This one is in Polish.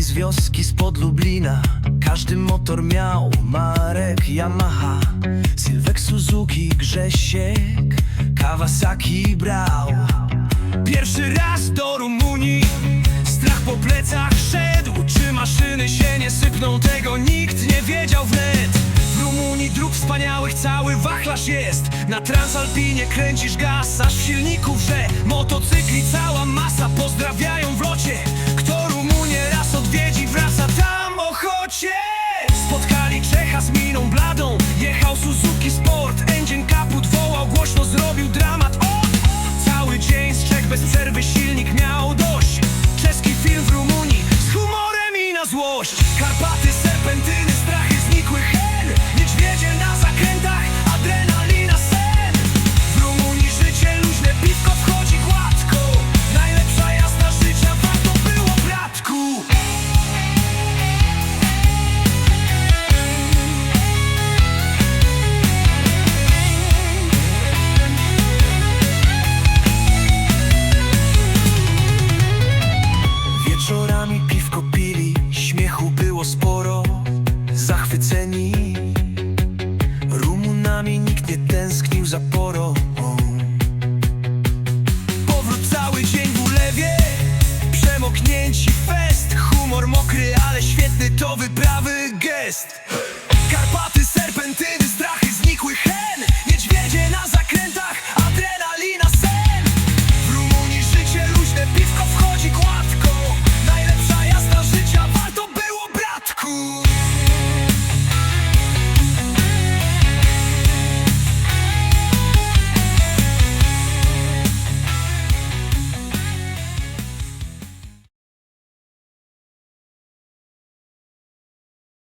Z wioski spod Lublina. Każdy motor miał marek Yamaha. Sylwek Suzuki, Grzesiek Kawasaki brał. Pierwszy raz do Rumunii. Strach po plecach szedł. Czy maszyny się nie sypną? Tego nikt nie wiedział wnet. W Rumunii dróg wspaniałych cały wachlarz jest. Na Transalpinie kręcisz gaz Aż w silniku wrze. Motocykli cała masa. Pozdrawiają Spotkali Czecha z miną bladą Jechał Suzuki Sport. Engine kaput wołał Głośno zrobił dramat! Cały dzień z Czech bez przerwy silnik miał dość. Czeski film w Rumunii z humorem i na złość. Karpaty, sporo Zachwyceni. Rumunami nikt nie tęsknił za porą. Powrót cały dzień w ulewie Przemoknięci fest Humor mokry, ale świetny to wyprawy gest